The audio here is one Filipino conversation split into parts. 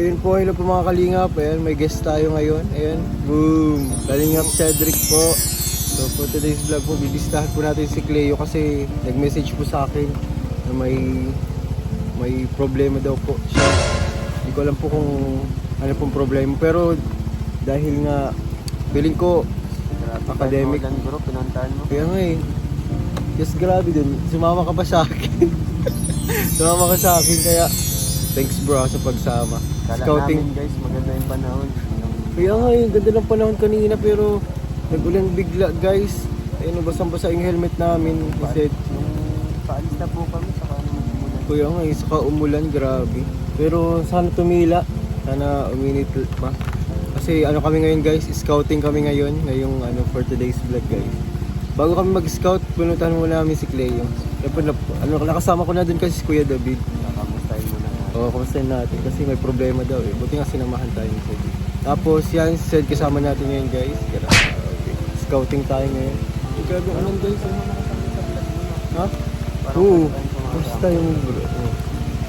ayun po, hello po mga kalingap. Ayan, may guest tayo ngayon. Ayan, boom! Kalingap Cedric po. So for today's vlog po, bibistahan po natin si Cleo kasi nag-message po sa akin na may may problema daw po siya. Hindi ko alam po kung ano pong problema. Pero dahil nga, feeling ko, academic. Lan bro, pinuntahan mo. Kaya nga eh. Just grabe din. Sumama ka pa sa akin. Sumama ka sa akin kaya thanks bro sa pagsama. Kala Scouting. namin guys, maganda yung panahon. Yung Kaya nga eh, ganda ng panahon kanina pero nagulan bigla guys. Ayun, basang-basa yung helmet namin. Kasi, Nung paalis na po kami, saka naman umulan. kuya nga eh, saka umulan, grabe. Pero sana tumila. Sana uminit pa. Kasi ano kami ngayon guys, scouting kami ngayon. Ngayong ano, for today's vlog guys. Bago kami mag-scout, pinuntahan muna namin si Cleo. Ano, ano, nakasama ko na dun kasi si Kuya David. Oo, kumustahin natin kasi may problema daw eh. Buti nga sinamahan tayo ni Sed. Tapos yan, si Sed kasama natin ngayon guys. Grabe. Scouting tayo ngayon. Ay, Grabe, anong guys? Ano? Ha? Oo. Basta yung bro. Oo.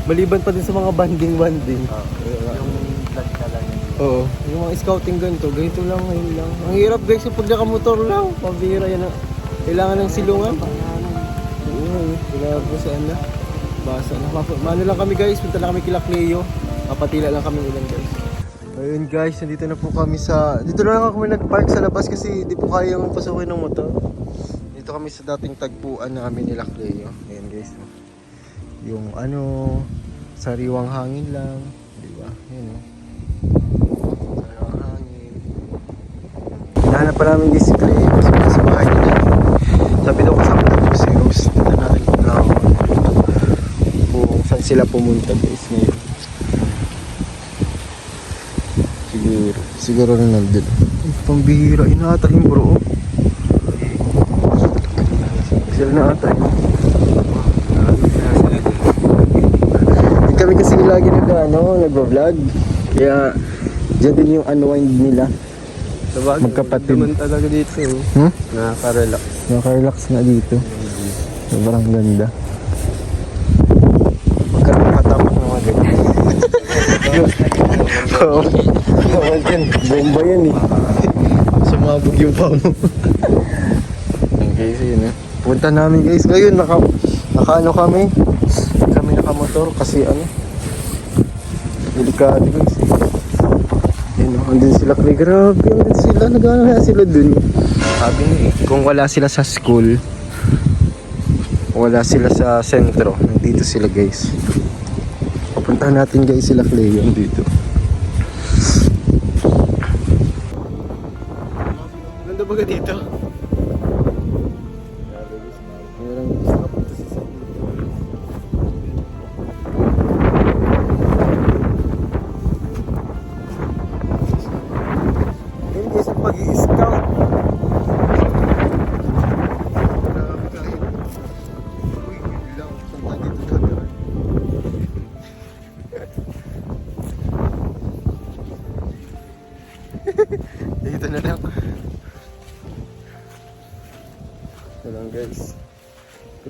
Maliban pa din sa mga banding-banding. Ah, yung vlog ka lang. Oo. Yung mga scouting ganito, ganito lang, ngayon lang. Ang hirap guys, yung pag nakamotor lang. Pabira yan. ah. Kailangan ng silungan. Oo, wala po sa ano. Basa na. Mano lang kami guys, punta lang kami kila Cleo. Papatila lang kami ulan guys. Ayun guys, nandito na po kami sa... Dito na lang kami nag-park sa labas kasi di po kayang pasukin ng motor. Dito kami sa dating tagpuan namin nila Cleo. Ayun guys. Yung ano, sariwang hangin lang. Di ba? Ayun oh. Sariwang hangin. Hinahanap pa namin guys si Cleo kasi bahay nila. Sabi daw kasama na po si Rose. Dito natin kung na kung saan sila pumunta guys ngayon. Siguro. Siguro na nandun. Ay, pambihira. Inata yung bro. Sila na ata yun. Hindi kami kasi lagi nag ano, nagbablog. Kaya dyan din yung unwind nila. Sabagay, Magkapatid. naman talaga dito. eh. Hmm? Nakaka-relax. Nakaka-relax nga dito. Sobrang ganda. Magkaroon katapak na mga ganyan. Oo. Bawal yan. Bomba yan eh. Sumabog yung paa mo. Guys, yun eh. Punta namin guys. Ngayon, naka, naka ano kami. Kami nakamotor kasi ano. Delikado guys eh. Yun, andun sila kay Grabe, andun sila. Nag-ano kaya sila dun. Sabi niya eh, kung wala sila sa school, wala sila sa sentro. Nandito sila guys. Papuntahan natin guys sila Cleo dito.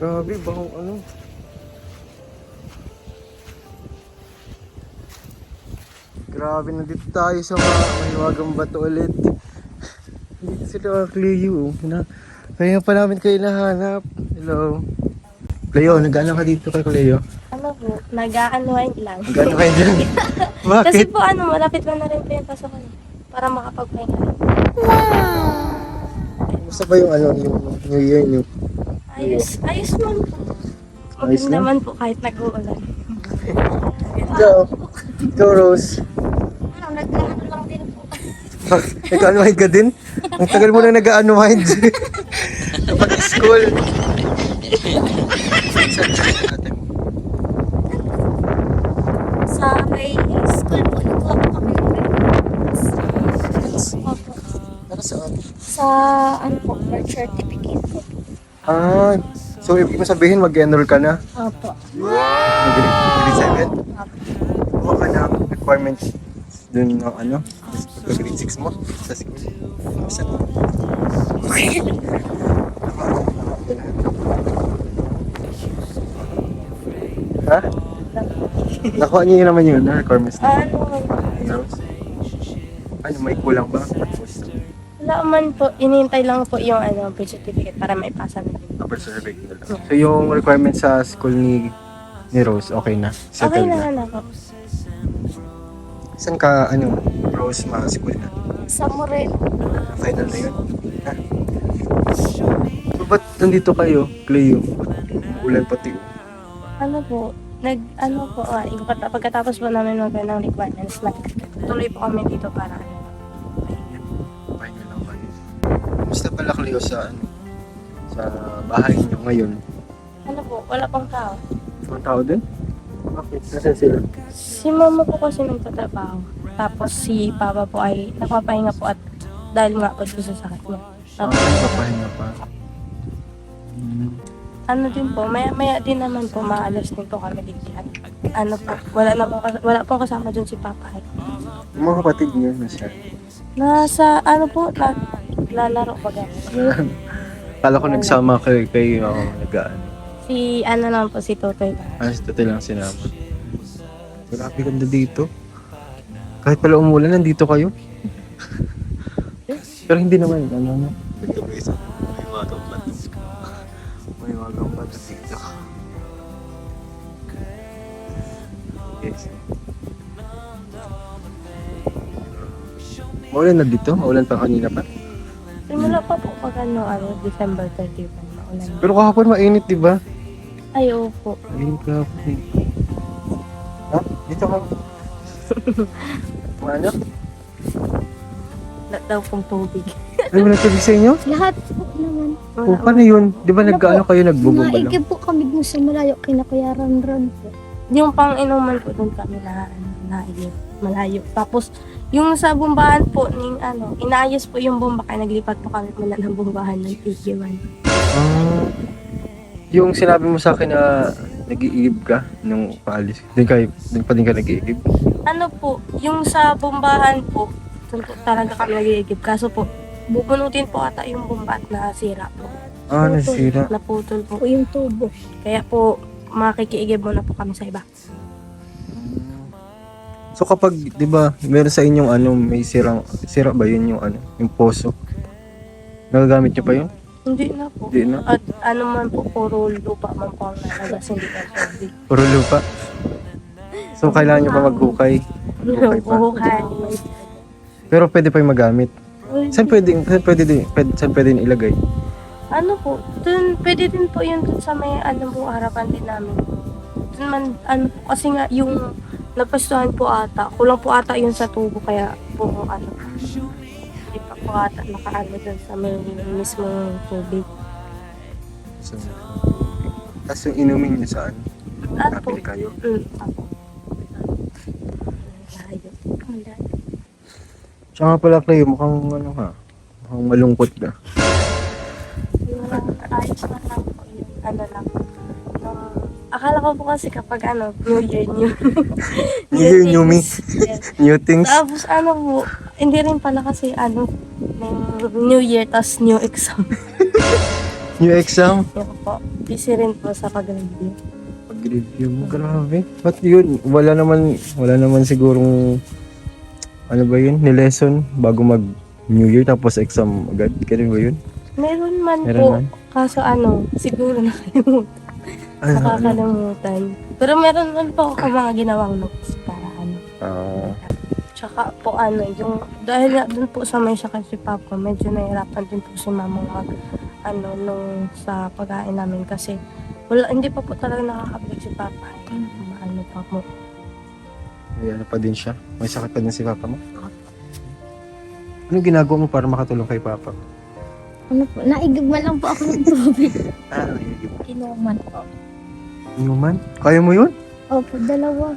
Grabe, bang ano. Grabe, nandito tayo sa mga mahiwagang bato ulit. Dito sila Cleo. Na, kaya pa namin kayo nahanap. Hello. Cleo, nag-ano ka dito kay Cleo? Ano po, nag-unwind lang. Nag-ano kayo dyan? Kasi Bakit? po ano, malapit na na rin po yung pasokan. Para makapagpahinga rin. Kumusta ba yung ano, yung New Year niyo? Ayos, ayos man po. Ayos Okay lang? naman po kahit nag-uulan. Ikaw Rose. Ano, nag-ano lang din po. Nag-unwind ka din? Ang tagal mo na nag-unwind. Kapag school. Sa may school po, nagkuha po kami ng breakfast. Sa ano po, birth certificate po. Ah, so ibig mo sabihin mag-enroll ka na? Opo. Mag-grade 7? Opo. Kuha ka ng requirements dun ng ano? Pagka-grade 6 mo sa school. Saan? ha? Nakuha niyo naman yun, na requirements na. Ano, Ano, may kulang ba? Wala man po, inintay lang po yung ano, birth certificate para maipasa na din. upper lang. So, yung requirement sa school ni ni Rose, okay na? Okay Settled na na? na ako. Saan ka, ano, Rose, ma-school na? Sa Morel. Final na yun? Ha? So, ba't nandito kayo, Cleo? Ulan pati. Ano po, nag, ano po, ah, yung pagka- pagkatapos po namin mag ng requirements, nagtuloy po kami dito para ano, Kumusta pala, Cleo, sa, ano, sa bahay niyo ngayon? Ano po, wala pang tao. Mga tao din? Bakit? Nasaan sila? Si mama po kasi nagtatrabaho. Tapos si papa po ay nagpapahinga po at dahil nga po sa sakit niya. Ah, Tapos, papahinga pa. Hmm. ano din po, maya, maya din naman po, maalas din po kami. At ano po, wala na po, kas- wala po kasama dun si papa. eh. Yung mga kapatid niyo, nasa? Nasa, ano po, naglalaro ba gano'n? Kala ko nagsama kay, kay uh, nag Si, ano naman po, si Totoy. Ah, si Totoy lang sinama. Grabe ganda dito. Kahit pala umulan, nandito kayo. Pero hindi naman, ano na. Dito guys, may mga gambat. May mga gambat dito. Yes. Maulan na dito? Maulan pa kanina pa? Simula pa po pag ano, ano, December 31, maulan. Pero kahapon mainit, di ba? Ay, opo. Ayun ka. Ha? Dito ka. Ano? Lahat daw pong tubig. Ay, wala tubig sa inyo? Lahat po naman. O, paano yun? Di ba Ano nag-ano kayo, nagbubumba lang? Naigib po kami dun sa malayo kina Kuya Ron po. Yung pang inuman po doon kami na, naayos, malayo. Tapos, yung sa bumbahan po, ning ano, inaayos po yung bomba, kaya naglipat po kami muna ng bumbahan ng TG1. Ah, yung sinabi mo sa akin na nag-iigib ka nung paalis. Doon kayo, doon pa din ka nag-iigib. Ano po, yung sa bombahan po, doon po talaga kami nag-iigib. Kaso po, bubunutin po ata yung bomba at nasira po. Ah, nasira. Naputol po. Po yung tubo. Kaya po, makikiigib muna po kami sa iba. So kapag, di ba, meron sa inyong ano, may sirang, sira ba yun yung ano, yung poso? Nagagamit niyo pa yun? Hindi na po. Hindi na. At ano man po, puro lupa man po ang nalagas, hindi na tubig. Puro lupa. So kailangan niyo pa maghukay. Hukay pa. Buhukay. Pero pwede pa yung magamit. Saan pwede, saan pwede din, pwede, saan pwede din ilagay? Ano po, dun, pwede din po yun dun sa may, ano po, harapan din namin. Dun man, ano po, kasi nga yung napastuhan po ata, kulang po ata yun sa tubo, kaya po, ano, hindi pa po ata nakaano dun sa may mismong tubig. So, tapos yung inumin niyo saan? Ano po, kayo? mm, ako. Layo. Ang layo. Tsaka pala kayo, mukhang ano ha, mukhang malungkot na. Yung lang, ayos na lang po yun, ano lang. nung- akala ko po kasi kapag ano, New Year, New New Year, new me. Yes. New things. Tapos ano po, hindi rin pala kasi ano, New Year, tas new exam. New exam. Yun po, busy rin po sa pag-review. Pag-review mo, grabe. Ba't yun? Wala naman, wala naman sigurong, ano ba yun, ni-lesson bago mag New Year tapos exam agad. Ganun ba yun? Meron man Meron po, man? Kaso ano, siguro nakalimutan. Ano? nakakalimutan. Pero meron man po ako mga ginawang notes para ano. Ah, Tsaka po ano, yung, dahil nga dun po sa may sakit si Papa, medyo nahirapan din po si Mama mag, ano, nung sa pagkain namin kasi wala, hindi pa po talaga nakakablik si Papa. Ano pa po. may ano pa din siya. May sakit pa din si Papa mo. Anong ginagawa mo para makatulong kay Papa? Ano po, naigib man lang po ako ng tubig. Ah, naiigib. Inuman po. Inuman? Kaya mo yun? Opo, dalawa.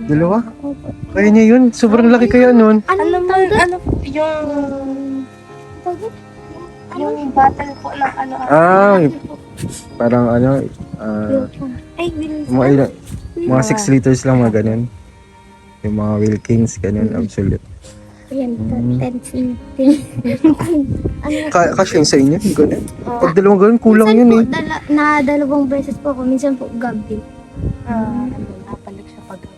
Dalawa? Opo. Kaya niya yun? Sobrang laki kaya nun. Ano, Ano ano man, ano yung, yung bottle po ng ano, Ah, parang ano, ah, ay, bilis. mga ilang, mga 6 liters lang mga ganun. Yung mga Wilkins, ganun, absolute. Ayan Mm. 10 cm. ano, Ka kasi yung sa inyo, yung ganun. oh. Pag dalawang ganun, kulang minsan yun po, eh. dala, na dalawang beses po ako. Minsan po gabi. Ah, ano, napalag siya pag 6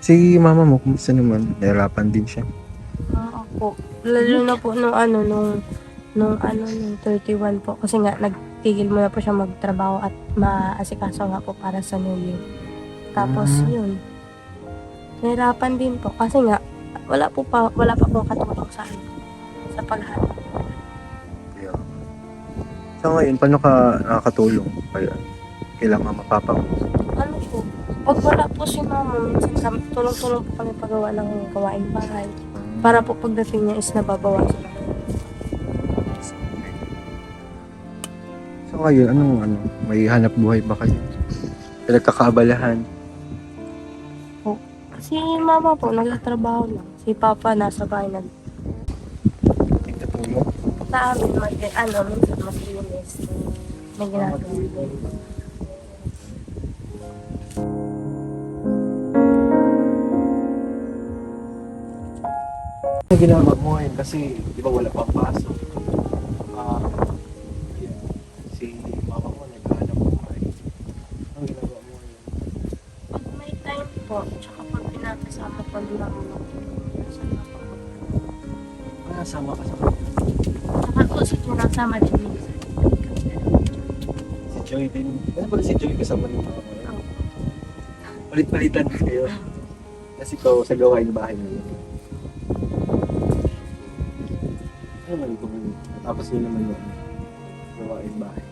Si mama mo, kumusta naman? Nahirapan din siya. Oo po. Lalo na po nung ano, nung, nung ano, nung 31 po. Kasi nga, nagtigil muna po siya magtrabaho at maasikaso nga po para sa New Year. Tapos, Mm. yun. Nahirapan din po. Kasi nga, wala po pa, wala pa po katulong sa ano, sa paghanap. Yeah. So ngayon, paano ka nakakatulong? Kaya, kailangan mama papa mo. Ano po, pag wala po si mama, minsan kami, tulong-tulong po kami paggawa ng gawaing bahay. Para po pagdating niya is nababawasan na. So ngayon, anong ano, may hanap buhay ba kayo? Pinagkakaabalahan. Si mama po, nagtatrabaho lang. Si papa nasa bahay nag Nagtatulong. sa amin mag ano, minsan maglinis. May ginagawa. Ano ginagawa mo ngayon? Kasi, di ba wala pang pasok? Ah, nasama ka sa po si sinasama din minsan. Si Joy din. Ano pala si Joy kasama mama mo? Palit-palitan kayo. Kasi ikaw sa gawain bahay mo. Ano naman kung tapos yun naman yun. Gawain bahay.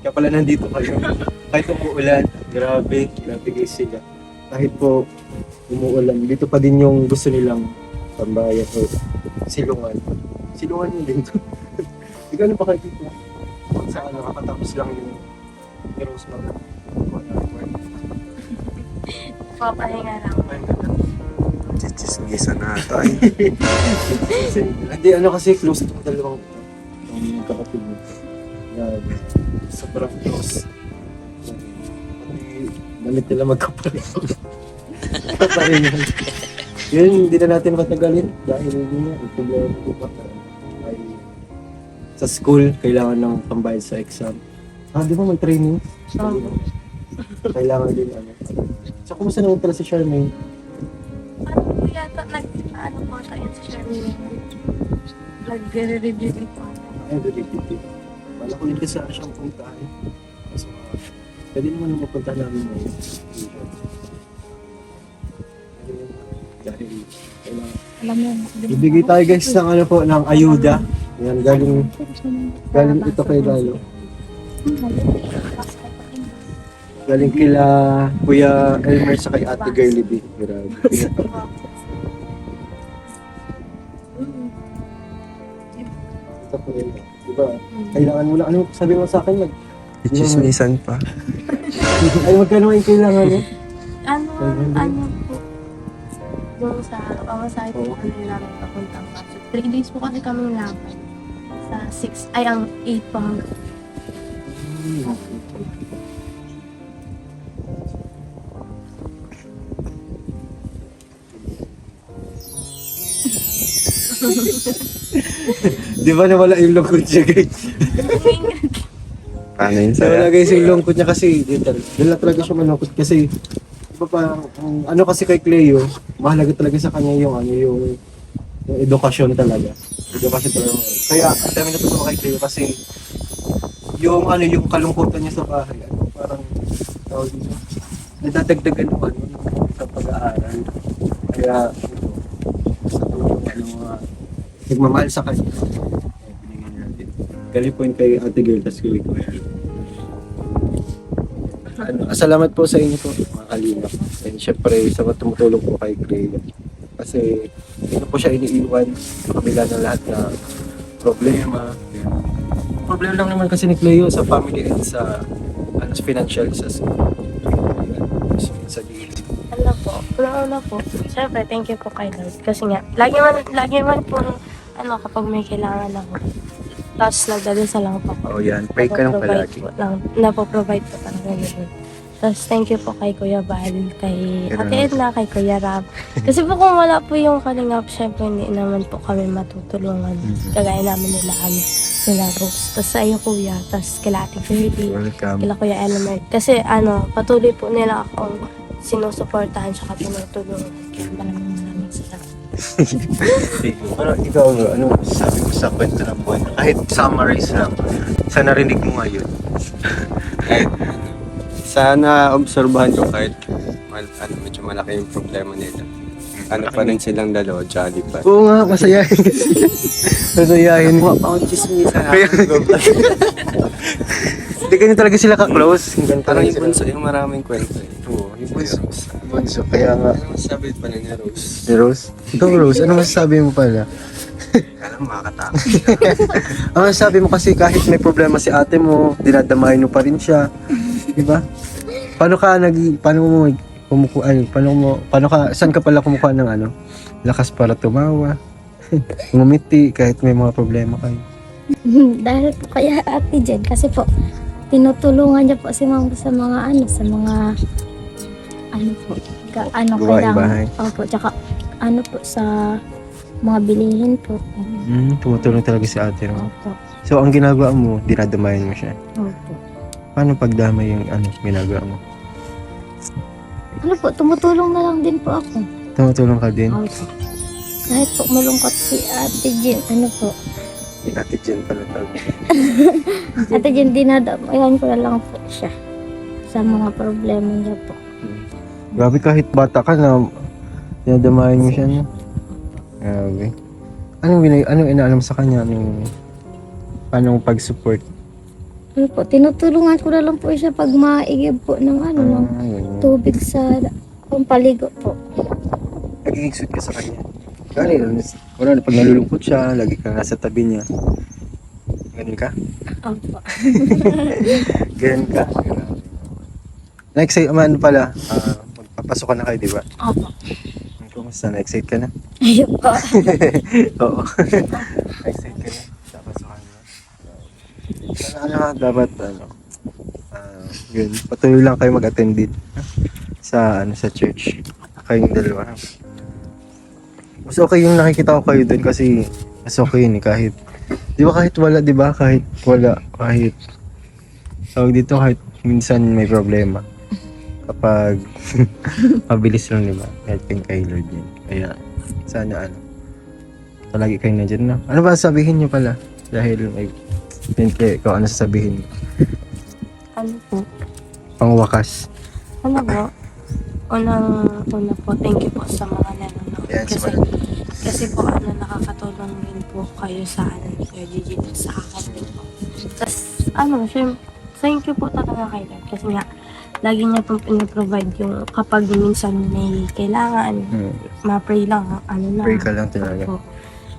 Kaya pala nandito kayo. Kahit umuulan, grabe, grabe guys sila. Kahit po umuulan, dito pa din yung gusto nilang tambayan o silungan. Silungan yun din. Hindi ka na dito? Sa ano, kakatapos lang yung Heroes Mag. Papahinga lang. Chichismisa na tayo. Kasi, hindi, ano kasi close itong dalawang. Yung mo. Yan. Sobrang close. Pati damit nila magkapareho. Paparin yan. Yun, hindi na natin matagalin dahil hindi nga, ang problema ko pa ay sa school, kailangan ng pambayad sa exam. Ah, di ba may training? Oo. Kailangan din ano. So, kumusta naman pala si Charmaine? Ano po yata, nag, ano po tayo sa Charmaine? Nag-review din po. Ay, good. Wala ko yun kasi siyang puntahan. So, uh, pwede naman na mapunta namin ngayon. Dahil. Alam mo, Ibigay tayo guys ng ano po, ng ayuda. Yan, galing, galing ito kay Lalo. Galing kila Kuya Elmer sa kay Ate Girlie B. Grabe. Ito po yun. Diba? Kailangan mo lang. Ano sabi mo sa akin? Mag, Chichismisan pa. ay, magkano yung kailangan mo? Ano, ano yung sa pamasahe po ano yung namin papuntang Pasig. Three days po kasi kami laban. Sa six, ay ang eight pa hanggang. Di ba nawala yung lungkot niya guys? Paano yun Nawala saya? guys yung lungkot niya kasi tal- yun lang talaga siya malungkot kasi di ba parang ang ano kasi kay Cleo, mahalaga talaga sa kanya yung ano yung, yung edukasyon talaga. Edukasyon talaga. Kaya ang dami natutuwa kay Cleo kasi yung ano yung kalungkutan niya sa bahay, ano, parang tawag dito, nadadagdagan ng ano sa pag-aaral. Kaya sa tulong ano mga nagmamahal sa kanya. Binigyan natin. Galing po yun kay Ate Girl, tas kay Kuya. Ano, salamat po sa inyo po, mga kalingap. And syempre, sa tumutulong po kay Cleo. Kasi, hindi po siya iniiwan sa kabila ng lahat na problema. Problema lang naman kasi ni Cleo sa family and sa ano, sa financial sa sa, sa. Ano po, una-una po, syempre, thank you po kay Lord. Kasi nga, lagi man, lagi man po, ano, kapag may kailangan ako, tapos nagdadasal lang po ako. Oo yan, pray ka lang Napoprovide palagi. po lang, napoprovide po talaga Lord. Tapos thank you po kay Kuya Val, kay Ate Edna, kay Kuya Ram. Kasi po kung wala po yung kalingap, syempre hindi naman po kami matutulungan. Mhm. Kagaya namin nila ano, nila Rose. Tapos sa iyo Kuya, tapos kila Ate Gertie, Welcome. kila Kuya Elmer. Kasi ano, patuloy po nila akong sinusuportahan siya tinutulungan. Kaya maraming ano, ikaw, ano sabi mo sa kwento ng buhay? Kahit summarize lang, sa narinig mo ngayon. kahit sana obserbahan ko kahit mal, ano, medyo malaki yung problema nila. Ano pa rin silang dalawa, jolly pa. Oo nga, masayahin. masayahin. Kuha pa akong chismisan. Kaya- Hindi ganyan talaga sila ka-close. Ganyan Parang yung bunso, yung maraming kwento eh. Oo, yung bunso. Bunso, kaya nga. Ano masasabi pa ni Rose? Si Rose? Ikaw Rose, ano masasabi mo pala? Alam, makakatakot. Ang masasabi mo kasi kahit may problema si ate mo, dinadamayin mo pa rin siya. Di ba? Paano ka nag paano mo kumukuha ano, paano mo paano ka saan ka pala kumukuha ng ano? Lakas para tumawa. Ngumiti kahit may mga problema kayo. Dahil po kaya ate Jen, kasi po, tinutulungan niya po si ma'am sa mga ano, sa mga, ano po, ka, ano Gawaing kailangan. bahay. Opo, tsaka, ano po, sa mga bilihin po. Mm, tumutulong talaga si ate mo. Opo, So ang ginagawa mo, dinadamayan mo siya. opo. Paano pagdamay yung ano ginagawa mo? Ano po, tumutulong na lang din po ako. Tumutulong ka din. Opo. Kahit po malungkot si ate Jen, ano po, Ate Jen pala talaga. ate Jen, dinadamayan ko na lang po siya sa mga problema niya po. Grabe kahit bata ka na dinadamayan mo siya no? Grabe. Anong binay, anong inaalam sa kanya? Anong, paano pag-support? Ano po, tinutulungan ko na lang po siya pag maigib po ng ano, ng Ah, ganyan. tubig sa pampaligo po. Nagiging sweet ka sa kanya. Gani, wala na pag nalulungkot siya, lagi ka nasa tabi niya. Ganun ka? Opo. Ganun ka? Next, ano pala, ah, ka na kayo, di ba? Opo. Kumusta? Na-excite ka na? Ayun po. Oo. Na-excite ka na? Papasukan na? Sana ano nga, dapat, ano, ah, yun, patuloy lang kayo mag-attend din sa, ano, sa church. Kayong dalawa. Mas okay yung nakikita ko kayo doon kasi mas okay yun eh, kahit, di ba kahit wala, di ba? Kahit wala, kahit, tawag dito, kahit minsan may problema. Kapag, mabilis lang, di ba? Kahit kay kay Lord yun. Kaya, sana ano, palagi kayo nandyan na. Ano ba sabihin niyo pala? Dahil may, yun kayo, ikaw ano sasabihin mo? Ano po? Pangwakas. Ano po? Unang, una po, thank you po sa mga nanonood. Yan, kasi, sa kasi po, ano, nakakatulong rin po kayo sa, ano, Kuya Gigi, sa akin din po. Tapos, ano, syempre, thank you po talaga kay Lord. Kasi nga, lagi niya pong pinaprovide yung kapag minsan may kailangan, Hmm, ma-pray lang, ano na. pray ka lang talaga. Po.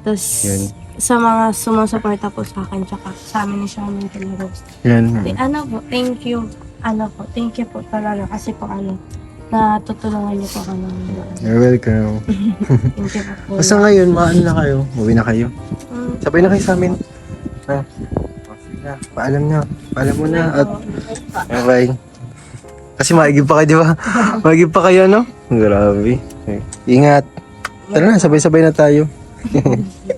Tapos, Yun. sa mga sumusuporta po sa akin, tsaka sa amin ni Shaman Rose. Yan. Di- ano po, thank you. Ano po, thank you po talaga kasi po ano, natutulungan niyo po kami. You're welcome. Thank you po. Basta ngayon, maano na kayo. Uwi na kayo. Mm, Sabay na kayo sa amin. Ha? Okay na. Paalam na. Paalam mo na. At bye. Kasi maigib pa kayo, di ba? maigib pa kayo, no? Grabe. Ingat. Tara na, sabay-sabay na tayo.